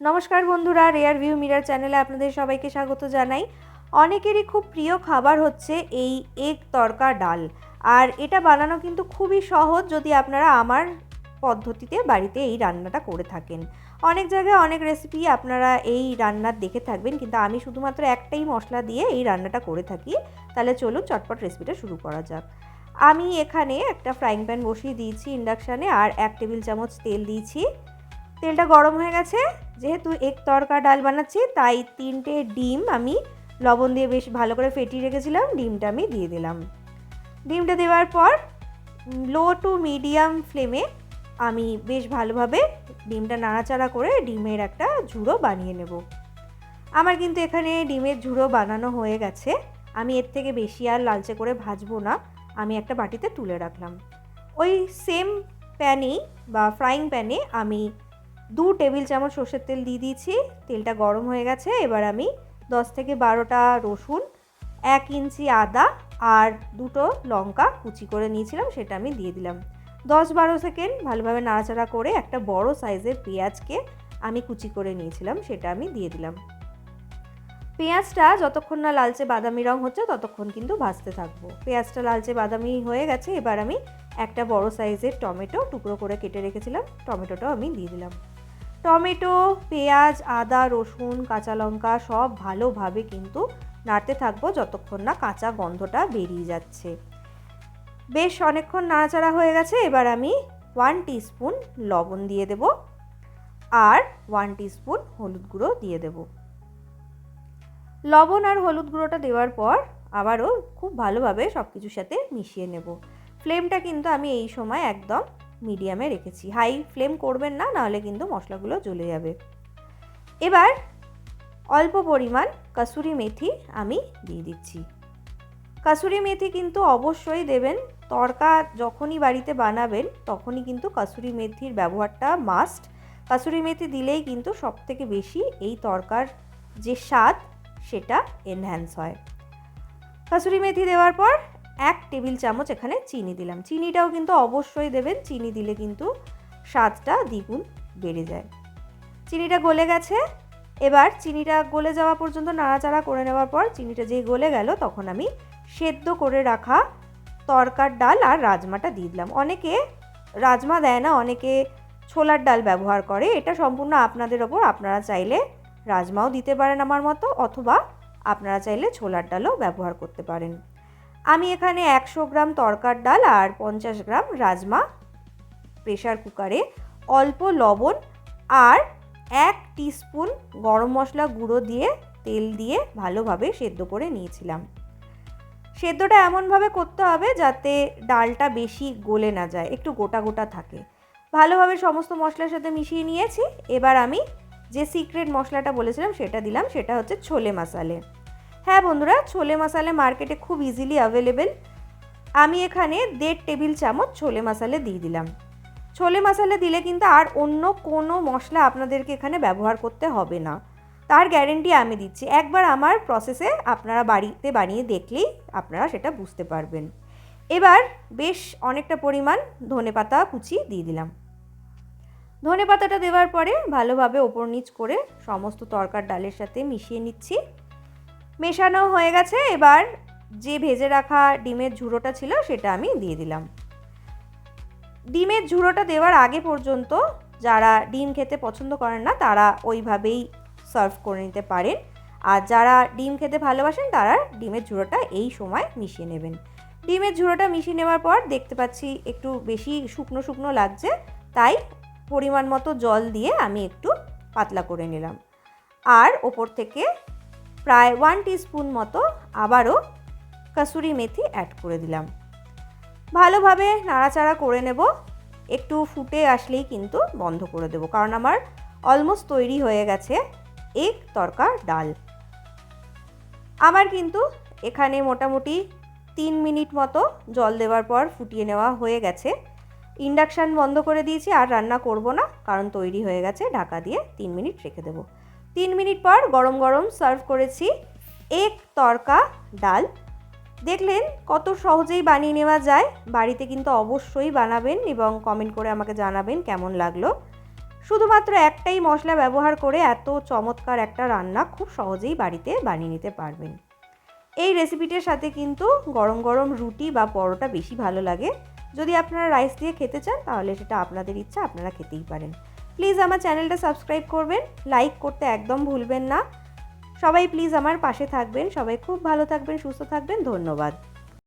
নমস্কার বন্ধুরা rare view mirror চ্যানেলে আপনাদের সবাইকে স্বাগত জানাই। অনেকেরই খুব প্রিয় খাবার হচ্ছে এই এগ তরকা ডাল। আর এটা বানানো কিন্তু খুবই সহজ যদি আপনারা আমার পদ্ধতিতে বাড়িতে এই রান্নাটা করে থাকেন। অনেক জায়গায় অনেক রেসিপি আপনারা এই রান্নার দেখে থাকবেন, কিন্তু আমি শুধুমাত্র একটাই মশলা দিয়ে এই রান্নাটা করে থাকি। তাহলে চলুন চটপট রেসিপিটা শুরু করা যাক। আমি এখানে একটা ফ্রাইং প্যান বসিয়ে দিয়েছি ইন্ডাকশানে আর এক টেবিল চামচ তেল দিয়েছি। তেলটা গরম হয়ে গেছে। যেহেতু এক তরকা ডাল বানাচ্ছি, তাই তিনটে ডিম আমি লবণ দিয়ে বেশ ভালো করে ফেটিয়ে রেখেছিলাম, ডিমটা আমি দিয়ে দিলাম। ডিমটা দেওয়ার পর লো টু মিডিয়াম ফ্লেমে আমি বেশ ভালোভাবে ডিমটা নাড়াচাড়া করে ডিমের একটা ঝুড়ো বানিয়ে নেব। আমার কিন্তু এখানে ডিমের ঝুড়ো বানানো হয়ে গেছে। আমি এর থেকে বেশি আর লালচে করে ভাজবো না, আমি একটা বাটিতে তুলে রাখলাম। ওই সেম প্যানেই বা ফ্রাইং প্যানে আমি দু টেবিল চামচ সর্ষের তেল দিয়ে দিয়েছি। তেলটা গরম হয়ে গেছে। এবার আমি দশ থেকে বারোটা রসুন, এক ইঞ্চি আদা আর দুটো লঙ্কা কুচি করে নিয়েছিলাম, সেটা আমি দিয়ে দিলাম। দশ বারো সেকেন্ড ভালোভাবে নাড়াচাড়া করে একটা বড় সাইজের পেঁয়াজকে আমি কুচি করে নিয়েছিলাম, সেটা আমি দিয়ে দিলাম। পেঁয়াজটা যতক্ষণ না লালচে বাদামি রং হচ্ছে, ততক্ষণ কিন্তু ভাজতে থাকব। পেঁয়াজটা লালচে বাদামি হয়ে গেছে, এবার আমি একটা বড় সাইজের টমেটো টুকরো করে কেটে রেখেছিলাম, টমেটোটাও আমি দিয়ে দিলাম। টমেটো, পেঁয়াজ, আদা, রসুন, কাঁচা লঙ্কা সব ভালোভাবে কিন্তু নাড়তে থাকব যতক্ষণ না কাঁচা গন্ধটা বেরিয়ে যাচ্ছে। বেশ অনেকক্ষণ নাড়াচাড়া হয়ে গেছে, এবার আমি ওয়ান টিস্পুন লবণ দিয়ে দেব আর ওয়ান টিস্পুন হলুদ গুঁড়ো দিয়ে দেব। লবণ আর হলুদ গুঁড়োটা দেওয়ার পর আবারও খুব ভালোভাবে সব কিছুর সাথে মিশিয়ে নেব। ফ্লেমটা কিন্তু আমি এই সময় একদম মিডিয়ামে রেখেছি। হাই ফ্লেম করবেন না, নাহলে কিন্তু মশলাগুলো জ্বলে যাবে। এবার অল্প পরিমাণ কাসুরি মেথি আমি দিয়ে দিচ্ছি। কাসুরি মেথি কিন্তু অবশ্যই দেবেন। তরকা যখনই বাড়িতে বানাবেন, তখনই কিন্তু কাসুরি মেথির ব্যবহারটা মাস্ট কাসুরি মেথি দিলেই কিন্তু সবথেকে বেশি এই তরকার যে স্বাদ, সেটা এনহ্যান্স হয়। কাসুরি মেথি দেওয়ার পর এক টেবিল চামচ এখানে চিনি দিলাম। চিনিটাও কিন্তু অবশ্যই দেবেন। চিনি দিলে কিন্তু স্বাদটা দ্বিগুণ বেড়ে যায়। চিনিটা গলে গেছে। এবার চিনিটা গলে যাওয়া পর্যন্ত নাড়াচাড়া করে নেওয়ার পর চিনিটা যেই গলে গেল, তখন আমি সেদ্ধ করে রাখা তরকার ডাল আর রাজমাটা দিয়ে দিলাম। অনেকে রাজমা দেয় না, অনেকে ছোলার ডাল ব্যবহার করে। এটা সম্পূর্ণ আপনাদের ওপর। আপনারা চাইলে রাজমাও দিতে পারেন আমার মতো, অথবা আপনারা চাইলে ছোলার ডালও ব্যবহার করতে পারেন। আমি এখানে একশো গ্রাম তরকার ডাল আর পঞ্চাশ গ্রাম রাজমা। প্রেশার কুকারে অল্প লবণ আর এক টিস্পুন গরম মশলা গুঁড়ো দিয়ে তেল দিয়ে ভালোভাবে সেদ্ধ করে নিয়েছিলাম। সেদ্ধটা এমনভাবে করতে হবে যাতে ডালটা বেশি গলে না যায়, একটু গোটা গোটা থাকে। ভালোভাবে সমস্ত মশলার সাথে মিশিয়ে নিয়েছি। এবার আমি যে সিক্রেট মশলাটা বলেছিলাম সেটা দিলাম, সেটা হচ্ছে ছোলে মশালে। হ্যাঁ বন্ধুরা, ছোলে মশালে মার্কেটে খুব ইজিলি অ্যাভেলেবেল আমি এখানে দেড় টেবিল চামচ ছোলে মশালে দিয়ে দিলাম। ছোলে মশালা দিলে কিন্তু আর অন্য কোনো মশলা আপনাদেরকে এখানে ব্যবহার করতে হবে না। তার গ্যারেন্টি আমি দিচ্ছি। একবার আমার প্রসেসে আপনারা বাড়িতে বানিয়ে দেখলেই আপনারা সেটা বুঝতে পারবেন। এবার বেশ অনেকটা পরিমাণ ধনে পাতা কুচি দিয়ে দিলাম। ধনে পাতাটা দেওয়ার পরে ভালোভাবে ওপর নিচ করে সমস্ত তরকার ডালের সাথে মিশিয়ে নিচ্ছি। মেশানো হয়ে গেছে। এবার যে ভেজে রাখা ডিমের ঝুড়োটা ছিল সেটা আমি দিয়ে দিলাম। ডিমের ঝুড়োটা দেওয়ার আগে পর্যন্ত যারা ডিম খেতে পছন্দ করেন না, তারা ওইভাবেই সার্ভ করে নিতে পারেন। আর যারা ডিম খেতে ভালোবাসেন, তারা ডিমের ঝুড়োটা এই সময় মিশিয়ে নেবেন। ডিমের ঝুড়োটা মিশিয়ে নেওয়ার পর দেখতে পাচ্ছি একটু বেশি শুকনো শুকনো লাগছে, তাই পরিমাণ মতো জল দিয়ে আমি একটু পাতলা করে নিলাম। আর ওপর থেকে প্রায় ওয়ান টিস্পুন মতো আবারও কাসুরি মেথি অ্যাড করে দিলাম। ভালোভাবে নাড়াচাড়া করে নেব। একটু ফুটে আসলেই কিন্তু বন্ধ করে দেবো, কারণ আমার অলমোস্ট তৈরি হয়ে গেছে এক তরকা ডাল। আমার কিন্তু এখানে মোটামুটি তিন মিনিট মতো জল দেওয়ার পর ফুটিয়ে নেওয়া হয়ে গেছে। ইন্ডাকশান বন্ধ করে দিয়েছি, আর রান্না করব না, কারণ তৈরি হয়ে গেছে, ঢাকা দিয়ে তিন মিনিট রেখে দেবো। তিন মিনিট পর গরম গরম সার্ভ করেছি এক তরকা ডাল। দেখলেন কত সহজেই বানিয়ে নেওয়া যায়। বাড়িতে কিন্তু অবশ্যই বানাবেন এবং কমেন্ট করে আমাকে জানাবেন কেমন লাগল। শুধুমাত্র একটাই মশলা ব্যবহার করে এত চমৎকার একটা রান্না খুব সহজেই বাড়িতে বানিয়ে নিতে পারবেন। এই রেসিপিটার সাথে কিন্তু গরম গরম রুটি বা পরোটা বেশি ভালো লাগে। যদি আপনারা রাইস দিয়ে খেতে চান, তাহলে সেটা আপনাদের ইচ্ছা, আপনারা খেতেই পারেন। প্লিজ আমার চ্যানেলটা সাবস্ক্রাইব করবেন, লাইক করতে একদম ভুলবেন না। সবাই প্লিজ আমার পাশে থাকবেন, সবাই খুব ভালো থাকবেন, সুস্থ থাকবেন, ধন্যবাদ।